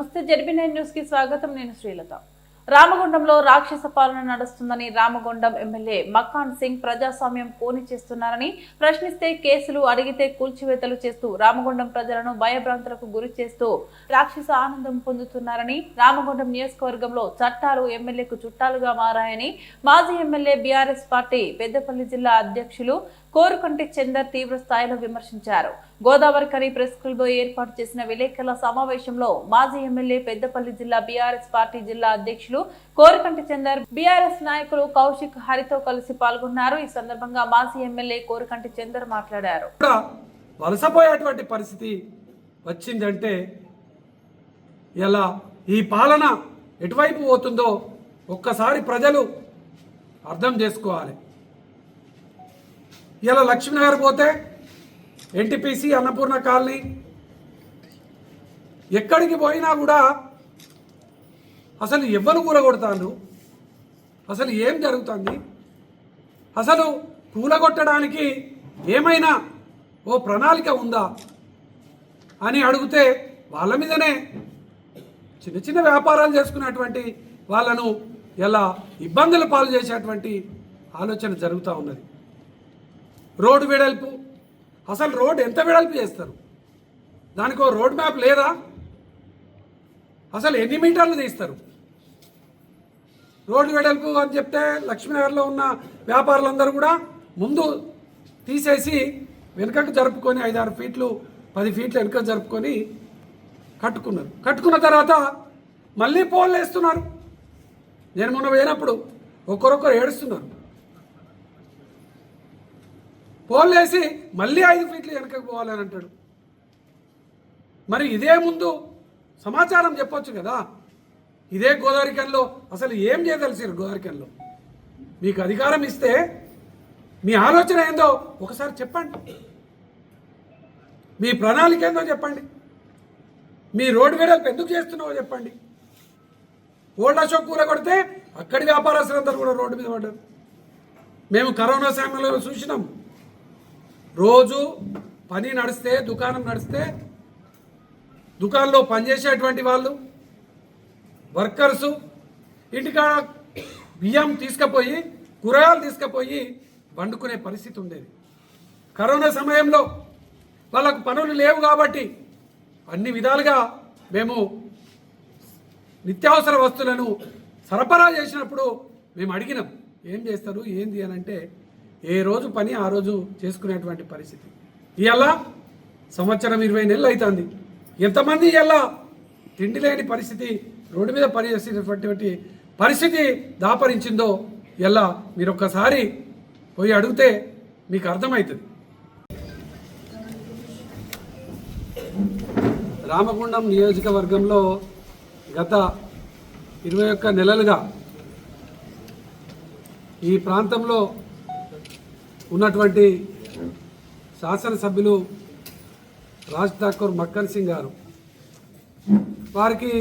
నమస్తే. ZB nine న్యూస్కి స్వాగతం. నేను శ్రీలత. రామగుండంలో రాక్షస పాలన నడుస్తుందని రామగుండం ఎమ్మెల్యే మక్కాన్ సింగ్ ప్రజాస్వామ్యం కోని చేస్తున్నారని ప్రశ్నిస్తే కేసులు అడిగితే కూల్చివేతలు చేస్తూ రామగుండం ప్రజలను భయభ్రాంతులకు గురి చేస్తూ రాక్షస ఆనందం పొందుతున్నారని రామగుండం నియోజకవర్గంలో చట్టాలు ఎమ్మెల్యేకు చుట్టాలుగా మారాయని మాజీ ఎమ్మెల్యే బీఆర్ఎస్ పార్టీ పెద్దపల్లి జిల్లా అధ్యక్షులు కోరుకంటి చందర్ తీవ్ర స్థాయిలో విమర్శించారు. గోదావరి కరీ ప్రెస్ క్లబ్ ఏర్పాటు చేసిన విలేకరుల సమావేశంలో మాజీ ఎమ్మెల్యే పెద్దపల్లి జిల్లా బీఆర్ఎస్ పార్టీ జిల్లా అధ్యక్షులు కోరుకంటి చందర్ బీఆర్ఎస్ నాయకులు కౌశిక్ హరితో కలిసి పాల్గొన్నారు. ఈ సందర్భంగా మాజీ ఎమ్మెల్యే కోరుకంటి చందర్ మాట్లాడారు. వలసపోయేటువంటి పరిస్థితి వచ్చిందంటే ఇలా ఈ పాలన ఎటువైపు పోతుందో ఒక్కసారి ప్రజలు అర్థం చేసుకోవాలి. ఇలా లక్ష్మీనగర్ పోతే ఎన్టీపీసీ అన్నపూర్ణ కాలనీ ఎక్కడికి పోయినా కూడా అసలు ఎవ్వరు కూలగొడతారు? అసలు ఏం జరుగుతుంది? అసలు కూలగొట్టడానికి ఏమైనా ఓ ప్రణాళిక ఉందా? అని అడిగితే వాళ్ళ మీదనే చిన్న చిన్న వ్యాపారాలు చేసుకునేటువంటి వాళ్ళను ఎలా ఇబ్బందులు పాలు చేసేటువంటి ఆలోచన జరుగుతూ ఉన్నది. రోడ్డు వెడల్పు. అసలు రోడ్డు ఎంత వెడల్పు చేస్తారు? దానికి ఓ రోడ్ మ్యాప్ లేదా? అసలు ఎన్ని మీటర్లు తీస్తారు? రోడ్డు వెడల్పు అని చెప్తే లక్ష్మీనగర్లో ఉన్న వ్యాపారులందరూ కూడా ముందు తీసేసి వెనుకకు జరుపుకొని ఐదారు ఫీట్లు పది ఫీట్లు వెనుక జరుపుకొని కట్టుకున్నారు. కట్టుకున్న తర్వాత మళ్ళీ పోల్ వేస్తున్నారు. నేను మొన్న పోయినప్పుడు ఒక్కరొక్కరు ఏడుస్తున్నారు. పోలేసి మళ్ళీ ఐదు ఫీట్లు వెనకకు పోవాలని అంటాడు. మరి ఇదే ముందు సమాచారం చెప్పొచ్చు కదా? ఇదే గోదావరికన్లో అసలు ఏం చేయదలిసారు గోదావరికన్లో? మీకు అధికారం ఇస్తే మీ ఆలోచన ఏందో ఒకసారి చెప్పండి. మీ ప్రణాళిక ఏందో చెప్పండి. మీ రోడ్డు వెడల్పు ఎందుకు చేస్తున్నావో చెప్పండి. ఓల్డ్ అశోక్ కూర కొడితే అక్కడి వ్యాపారస్తులందరూ కూడా రోడ్డు మీద పడ్డారు. మేము కరోనా సమయంలో చూసినాం. రోజు పని నడిస్తే దుకాణం నడిస్తే దుకాణంలో పనిచేసేటువంటి వాళ్ళు వర్కర్సు ఇంటికాడ బియ్యం తీసుకుపోయి కూరగాయలు తీసుకుపోయి వండుకునే పరిస్థితి ఉండేది. కరోనా సమయంలో వాళ్ళకు పనులు లేవు కాబట్టి అన్ని విధాలుగా మేము నిత్యావసర వస్తువులను సరఫరా చేసినప్పుడు మేము అడిగినాం ఏం చేస్తారు ఏంది అని అంటే ఏ రోజు పని ఆ రోజు చేసుకునేటువంటి పరిస్థితి. ఇవాళ సంవత్సరం ఇరవై నెలలు అవుతుంది ఎంతమంది ఇవాళ తిండి లేని పరిస్థితి రోడ్డు మీద పనిచేసేటటువంటి పరిస్థితి దాపరించిందో ఇలా మీరు ఒక్కసారి పోయి అడిగితే మీకు అర్థమవుతుంది రామగుండం నియోజకవర్గంలో గత ఇరవై ఒక్క నెలలుగా ఈ ప్రాంతంలో ఉన్నటువంటి శాసనసభ్యులు రాజ్ ఠాకూర్ మక్కన్ సింగ్ గారు. వారికి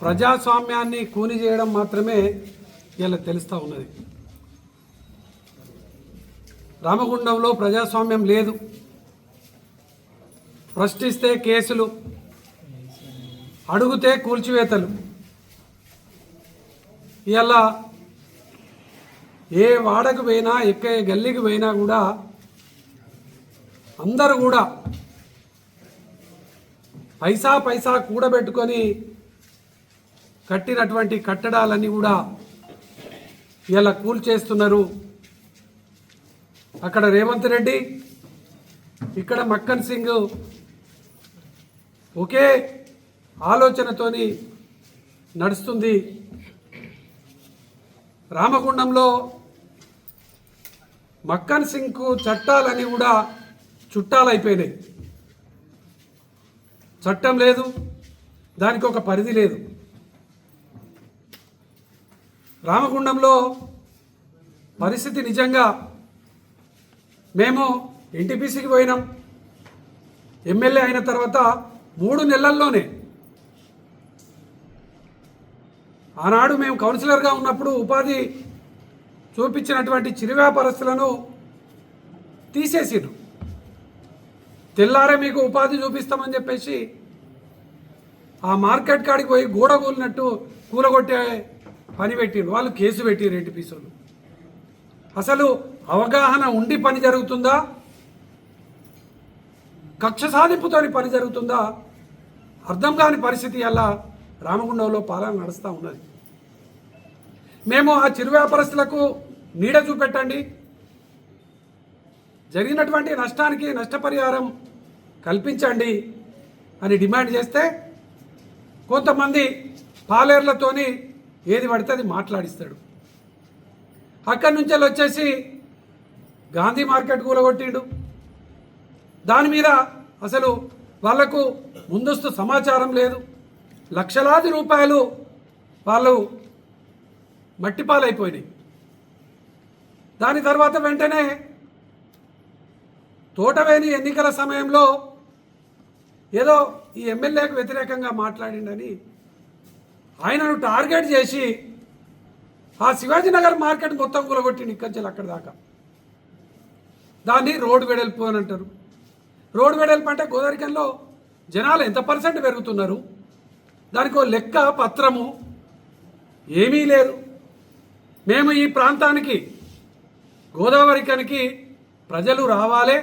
ప్రజాస్వామ్యాన్ని కూని చేయడం మాత్రమే ఇలా తెలుస్తూ ఉన్నది. రామగుండంలో ప్రజాస్వామ్యం లేదు. ప్రశ్నిస్తే కేసులు అడుగుతే కూల్చివేతలు. ఇలా ఏ వాడకు పోయినా ఎక్క గల్లీకి పోయినా కూడా అందరూ కూడా పైసా పైసా కూడబెట్టుకొని కట్టినటువంటి కట్టడాలన్నీ కూడా ఇలా కూల్చేస్తున్నారు. అక్కడ రేవంత్ రెడ్డి ఇక్కడ మక్కన్ సింగ్ ఒకే ఆలోచనతోని నడుస్తుంది. రామగుండంలో మక్కన్ సింగ్కు చట్టాలని కూడా చుట్టాలైపోయినాయి. చట్టం లేదు దానికి ఒక పరిధి లేదు. రామగుండంలో పరిస్థితి నిజంగా మేము ఎన్టీపీసీకి పోయినాం. ఎమ్మెల్యే అయిన తర్వాత మూడు నెలల్లోనే ఆనాడు మేము కౌన్సిలర్గా ఉన్నప్పుడు ఉపాధి చూపించినటువంటి చిరు వ్యాపారస్తులను తీసేసిండ్రు. తెల్లారే మీకు ఉపాధి చూపిస్తామని చెప్పేసి ఆ మార్కెట్ కాడికి పోయి గూడ కూలినట్టు కూలగొట్టే పని పెట్టిండు వాళ్ళు కేసు పెట్టిరు పీసులు అసలు అవగాహన ఉండి పని జరుగుతుందా? కక్ష సాధింపుతోని పని జరుగుతుందా? అర్థం కాని పరిస్థితి అలా రామగుండంలో పాలన నడుస్తూ ఉన్నది. మేము ఆ చిరు వ్యాపారస్తులకు నీడ చూపెట్టండి. జరిగినటువంటి నష్టానికి నష్టపరిహారం కల్పించండి అని డిమాండ్ చేస్తే కొంతమంది పాలేర్లతోని ఏది పడితే అది మాట్లాడిస్తాడు. అక్కడి నుంచి వెళ్ళి వచ్చేసి గాంధీ మార్కెట్ కూలగొట్టిండు. దాని మీద అసలు వాళ్ళకు ముందస్తు సమాచారం లేదు. లక్షలాది రూపాయలు వాళ్ళు మట్టిపాలైపోయినాయి. దాని తర్వాత వెంటనే తోటవేని ఎన్నికల సమయంలో ఏదో ఈ ఎమ్మెల్యేకు వ్యతిరేకంగా మాట్లాడిండని ఆయనను టార్గెట్ చేసి ఆ శివాజీనగర్ మార్కెట్ మొత్తం కూలగొట్టిండు ఇక్కడి అక్కడి దాకా. దాన్ని రోడ్డు వెడల్పు అని అంటారు. రోడ్డు వెడల్పు అంటే గోదావరికంలో జనాలు ఎంత పర్సెంట్ పెరుగుతున్నారు? దానికి లెక్క పత్రము ఏమీ లేదు. మేము ఈ ప్రాంతానికి గోదావరి కనికి ప్రజలు రావాలి